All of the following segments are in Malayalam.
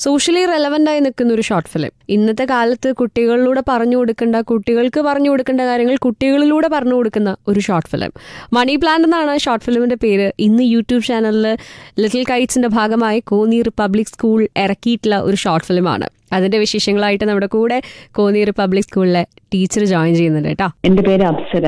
സോഷ്യലി റെലവന്റ് ആയി നിൽക്കുന്ന ഒരു ഷോർട്ട് ഫിലിം ഇന്നത്തെ കാലത്ത് കുട്ടികളിലൂടെ പറഞ്ഞു കൊടുക്കേണ്ട കുട്ടികൾക്ക് പറഞ്ഞു കൊടുക്കേണ്ട കാര്യങ്ങൾ കുട്ടികളിലൂടെ പറഞ്ഞു കൊടുക്കുന്ന ഒരു ഷോർട്ട് ഫിലിം മണി പ്ലാന്റ് എന്നാണ് ഷോർട്ട് ഫിലിമിന്റെ പേര്. ഇന്ന് യൂട്യൂബ് ചാനലിൽ ലിറ്റിൽ കൈറ്റ്സിന്റെ ഭാഗമായി കോന്നി റിപ്പബ്ലിക് സ്കൂൾ ഇറക്കിയിട്ടുള്ള ഒരു ഷോർട്ട് ഫിലിമാണ് അതിന്റെ വിശേഷങ്ങളായിട്ട് നമ്മുടെ കൂടെ കോന്നി റിപ്പബ്ലിക് സ്കൂളിലെ ടീച്ചർ ജോയിൻ ചെയ്യുന്നുണ്ട് കേട്ടോ. എന്റെ പേര് അപ്സര.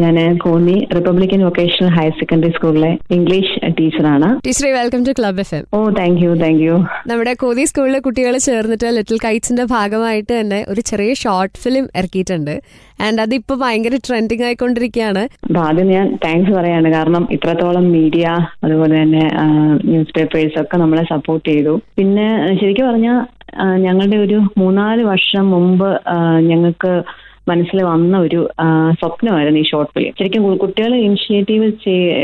ഞാൻ Konni republican vocational higher secondary സ്കൂളിലെ ഇംഗ്ലീഷ് ടീച്ചറാണ്. ടീച്ചറെ welcome to club F M oh thank you thank you നമ്മുടെ കോന്നി സ്കൂളിലെ കുട്ടികൾ ചേർന്നിട്ട് ലിറ്റിൽ കൈറ്റ്സിന്റെ ഭാഗമായിട്ട് തന്നെ ഒരു ചെറിയ ഷോർട്ട് ഫിലിം ഇറക്കിയിട്ടുണ്ട്. ആൻഡ് അതിപ്പോ ഭയങ്കര ട്രെൻഡിങ് ആയിക്കൊണ്ടിരിക്കുകയാണ്. അപ്പൊ ആദ്യം ഞാൻ താങ്ക്സ് പറയാണ്. കാരണം ഇത്രത്തോളം മീഡിയ അതുപോലെ തന്നെ ന്യൂസ് പേപ്പേഴ്സ് ഒക്കെ നമ്മളെ സപ്പോർട്ട് ചെയ്തു. പിന്നെ ശരിക്കും പറഞ്ഞാൽ ഞങ്ങളുടെ ഒരു മൂന്നാൽ വർഷം മുമ്പ് ഞങ്ങൾക്ക് മനസ്സിൽ വന്ന ഒരു സ്വപ്നമായിരുന്നു ഈ ഷോർട്ട് ഫിലിം ശരിക്കും കുട്ടികൾ ഇനിഷ്യേറ്റീവ്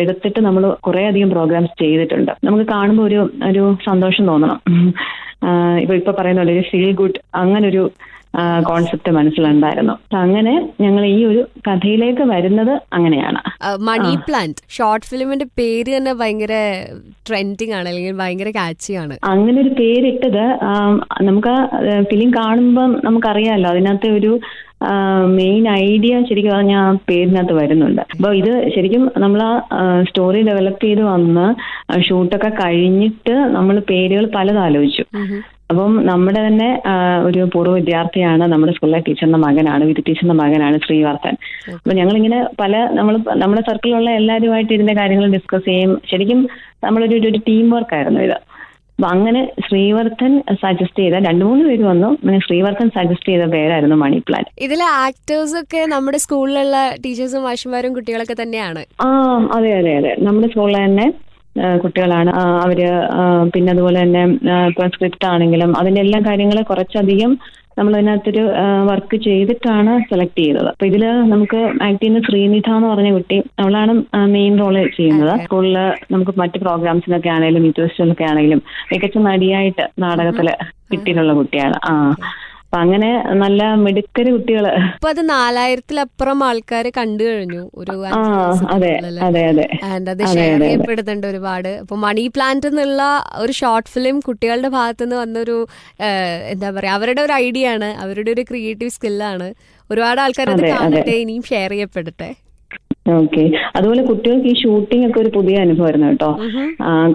എടുത്തിട്ട് നമ്മൾ കുറെ അധികം പ്രോഗ്രാംസ് ചെയ്തിട്ടുണ്ട്. നമുക്ക് കാണുമ്പോൾ ഒരു ഒരു സന്തോഷം തോന്നണം. ഇപ്പൊ ഇപ്പൊ പറയുന്ന പോലെ ഒരു ഫീൽ ഗുഡ് അങ്ങനെ ഒരു കോൺസെപ്റ്റ് മനസ്സിലുണ്ടായിരുന്നു. അങ്ങനെ ഞങ്ങൾ ഈ ഒരു കഥയിലേക്ക് വരുന്നത് അങ്ങനെയാണ്. Money plant. ഷോർട്ട് ഫിലിമിന്റെ പേര് തന്നെ ഭയങ്കര ട്രെൻഡിങ് ആണ് അല്ലെങ്കിൽ ഭയങ്കര കാച്ചിയാണ് അങ്ങനെ ഒരു പേരിട്ടത് നമുക്ക് ഫിലിം കാണുമ്പം നമുക്കറിയാലോ അതിനകത്തെ ഒരു മെയിൻ ഐഡിയ ശരിക്കും പറഞ്ഞാൽ ആ പേരിനകത്ത് വരുന്നുണ്ട്. അപ്പൊ ഇത് ശരിക്കും നമ്മൾ ആ സ്റ്റോറി ഡെവലപ്പ് ചെയ്ത് വന്ന് ഷൂട്ടൊക്കെ കഴിഞ്ഞിട്ട് നമ്മൾ പേരുകൾ പലത് ആലോചിച്ചു. അപ്പം നമ്മുടെ തന്നെ ഒരു പൂർവ വിദ്യാർത്ഥിയാണ് നമ്മുടെ സ്കൂളിലെ ടീച്ചറിന്റെ മകനാണ് വിധി ടീച്ചറിന്റെ മകനാണ് ശ്രീവർത്തൻ അപ്പൊ ഞങ്ങളിങ്ങനെ പല നമ്മൾ നമ്മുടെ സർക്കിളിലുള്ള എല്ലാവരുമായിട്ട് ഇതിന്റെ കാര്യങ്ങൾ ഡിസ്കസ് ചെയ്യും. ശരിക്കും നമ്മളൊരു ഒരു ടീം വർക്ക് ആയിരുന്നു ഇത്. അപ്പൊ അങ്ങനെ ശ്രീവർദ്ധൻ സജസ്റ്റ് ചെയ്ത രണ്ടു മൂന്ന് പേര് വന്നു. അങ്ങനെ ശ്രീവർദ്ധൻ സജസ്റ്റ് ചെയ്ത പേരായിരുന്നു മണി പ്ലാൻ ഇതിലെ ആക്ടേഴ്സ് ഒക്കെ നമ്മുടെ സ്കൂളിലുള്ള ടീച്ചേഴ്സും മാഷന്മാരും കുട്ടികളൊക്കെ തന്നെയാണ്. ആ അതെ അതെ അതെ. നമ്മുടെ സ്കൂളിൽ തന്നെ കുട്ടികളാണ്. അവർ പിന്നെ അതുപോലെ തന്നെ ഇപ്പൊ സ്ക്രിപ്റ്റ് ആണെങ്കിലും അതിന്റെ എല്ലാ കാര്യങ്ങളെ കുറച്ചധികം നമ്മൾ അതിനകത്തൊരു വർക്ക് ചെയ്തിട്ടാണ് സെലക്ട് ചെയ്തത്. അപ്പൊ ഇതിൽ നമുക്ക് ആക്ട് ചെയ്യുന്ന ശ്രീനിധ എന്ന് പറഞ്ഞ കുട്ടി അവളാണ് മെയിൻ റോൾ ചെയ്യുന്നത്. സ്കൂളിൽ നമുക്ക് മറ്റ് പ്രോഗ്രാംസിനൊക്കെ ആണെങ്കിലും ഫെസ്റ്റിവലൊക്കെ ആണെങ്കിലും മികച്ച നടിയായിട്ട് നാടകത്തിൽ കിട്ടിയിട്ടുള്ള കുട്ടിയാണ്. ആ. അപ്പൊ അങ്ങനെ നല്ല മിടുക്കര് കുട്ടികൾ. ഇപ്പൊ അത് നാലായിരത്തിലപ്പുറം ആൾക്കാര് കണ്ടു കഴിഞ്ഞു. ഒരു അതെ അതെ അതെ. ആൻഡ് അത് ഷെയർ ചെയ്യപ്പെടുന്നുണ്ട് ഒരുപാട്. അപ്പൊ മണി പ്ലാന്റ് എന്നുള്ള ഒരു ഷോർട്ട് ഫിലിം കുട്ടികളുടെ ഭാഗത്തുനിന്ന് വന്നൊരു എന്താ പറയാ അവരുടെ ഒരു ഐഡിയ ആണ് അവരുടെ ഒരു ക്രിയേറ്റീവ് സ്കില്ലാണ്. ഒരുപാട് ആൾക്കാർ അത്. കാണട്ടെ ഇനിയും ഷെയർ ചെയ്യപ്പെടട്ടെ. ഓക്കെ. അതുപോലെ കുട്ടികൾക്ക് ഈ ഷൂട്ടിംഗ് ഒക്കെ ഒരു പുതിയ അനുഭവമായിരുന്നു കേട്ടോ.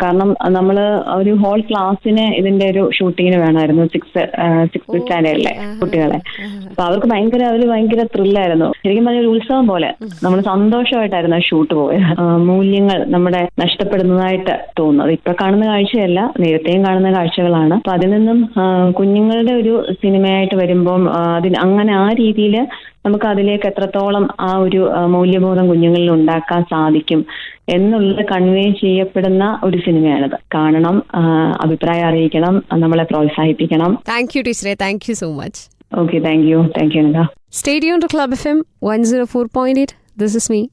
കാരണം നമ്മൾ ഒരു ഹോൾ ക്ലാസ്സിന് ഇതിന്റെ ഒരു ഷൂട്ടിങ്ങിന് വേണമായിരുന്നു സിക്സ് സിക്സ് സ്റ്റാൻഡേർഡിലെ കുട്ടികളെ. അപ്പൊ അവർക്ക് ഭയങ്കര അവർ ഭയങ്കര ത്രില്ലായിരുന്നു ശരിക്കും പറഞ്ഞ ഒരു ഉത്സവം പോലെ. നമ്മൾ സന്തോഷമായിട്ടായിരുന്നു ആ ഷൂട്ട് പോയത്. മൂല്യങ്ങൾ നമ്മുടെ നഷ്ടപ്പെടുന്നതായിട്ട് തോന്നുന്നത് ഇപ്പൊ കാണുന്ന കാഴ്ചയല്ല നേരത്തെയും കാണുന്ന കാഴ്ചകളാണ്. അപ്പൊ അതിൽ നിന്നും കുഞ്ഞുങ്ങളുടെ ഒരു സിനിമയായിട്ട് വരുമ്പോൾ അതിന് അങ്ങനെ ആ രീതിയിൽ നമുക്ക് അതിലേക്ക് എത്രത്തോളം ആ ഒരു മൂല്യബോധം കുഞ്ഞുങ്ങളിൽ ഉണ്ടാക്കാൻ സാധിക്കും എന്നുള്ളത് കൺവേ ചെയ്യപ്പെടുന്ന ഒരു സിനിമയാണിത്. കാണണം അഭിപ്രായം അറിയിക്കണം നമ്മളെ പ്രോത്സാഹിപ്പിക്കണം. താങ്ക് യു ടീച്ചറെ. Thank you so much okay thank you thank you stay tuned to club F M one zero four point eight this is me